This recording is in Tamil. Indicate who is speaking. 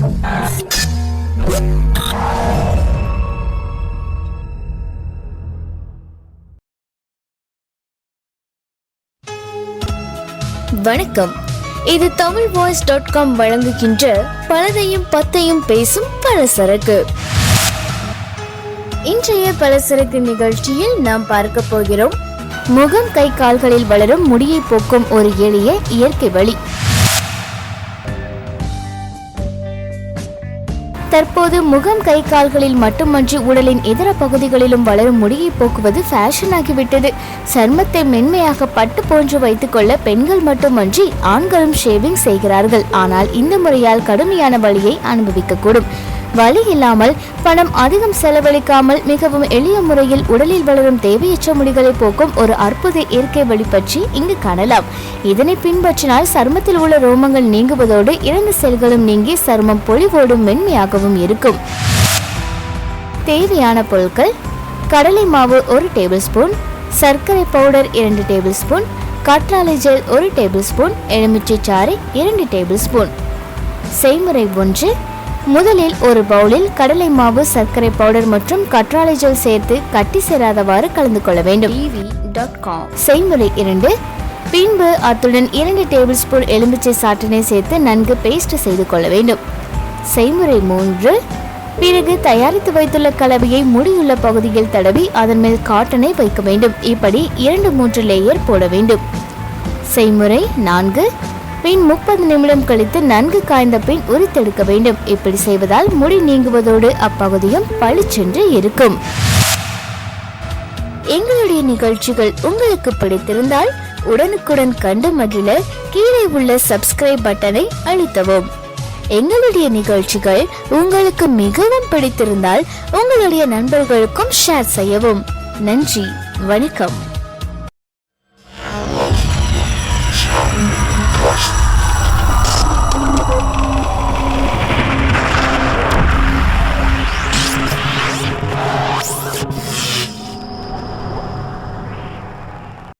Speaker 1: வணக்கம். இது தமிழ் வாய்ஸ் டாட் காம் வழங்குகின்ற பலதையும் பத்தையும் பேசும் பலசரக்கு. இன்றைய பலசரக்கு நிகழ்ச்சியில் நாம் பார்க்க போகிறோம். முகம் கை கால்களில் வளரும் முடியை போக்கும் ஒரு எளிய இயற்கை வழி. தற்போது முகம் கை கால்களில் மட்டுமன்றி உடலின் இதர பகுதிகளிலும் வளரும் முடியை போக்குவது ஃபேஷன் ஆகிவிட்டது. சர்மத்தை மென்மையாக பட்டு போன்று வைத்துக்கொள்ள பெண்கள் மட்டுமன்றி ஆண்களும் ஷேவிங் செய்கிறார்கள். ஆனால் இந்த முறையால் கடுமையான வழியை அனுபவிக்கக்கூடும். வலி இல்லாமல் பணம் அதிகம் செலவழிக்காமல் மிகவும் எளிய முறையில் உடலில் வளரும் தேவையற்ற முடிகளை போக்கும் ஒரு அற்புத இயற்கை வழி பற்றி இங்கு காணலாம். இதனை பின்பற்றினால் சருமத்தில் உள்ள ரோமங்கள் நீங்குவதோடு இரண்டு செல்களும் நீங்கி சருமம் பொலிவோடும் மென்மையாகவும் இருக்கும். தேவையான பொருட்கள் கடலை மாவு ஒரு டேபிள் ஸ்பூன் சர்க்கரை பவுடர் இரண்டு டேபிள் ஸ்பூன் கற்றாழை ஜெல் ஒரு டேபிள் ஸ்பூன் எலுமிச்சை சாறு இரண்டு டேபிள் ஸ்பூன் செய்முறை ஒன்று முதலில் ஒரு பவுலில் கடலை மாவு சர்க்கரை பவுடர் மற்றும் கற்றாழை ஜெல் சேர்த்து கட்டி சேராதவாறு கலந்து கொள்ள வேண்டும். செய்முறை இரண்டு. பின்பு அத்துடன் இரண்டு டேபிள் ஸ்பூன் எலுமிச்சை சாற்றினை சேர்த்து நன்கு பேஸ்ட் செய்து கொள்ள வேண்டும். செய்முறை மூன்று. பிறகு தயாரித்து வைத்துள்ள கலவையை முடியுள்ள பகுதியில் தடவி அதன் மேல் காட்டனை வைக்க வேண்டும். இப்படி இரண்டு மூன்று லேயர் போட வேண்டும். செய்முறை நான்கு. பின் முப்பது நிமிடம் கழித்து நன்கு காய்ந்த பின் உரித்தெடுக்க வேண்டும். இப்படி செய்வதால் முடி நீங்குவதோடு அப்பகுதியும் பளிச்சென்று இருக்கும். எங்களுடைய நிகழ்ச்சிகள் உங்களுக்கு பிடித்திருந்தால் உடனுக்குடன் கண்டு மகிழ கீழே உள்ள சப்ஸ்கிரைப் பட்டனை அழுத்தவும். எங்களுடைய நிகழ்ச்சிகள் உங்களுக்கு மிகவும் பிடித்திருந்தால் உங்களுடைய நண்பர்களுக்கும் ஷேர் செய்யவும். நன்றி வணக்கம்.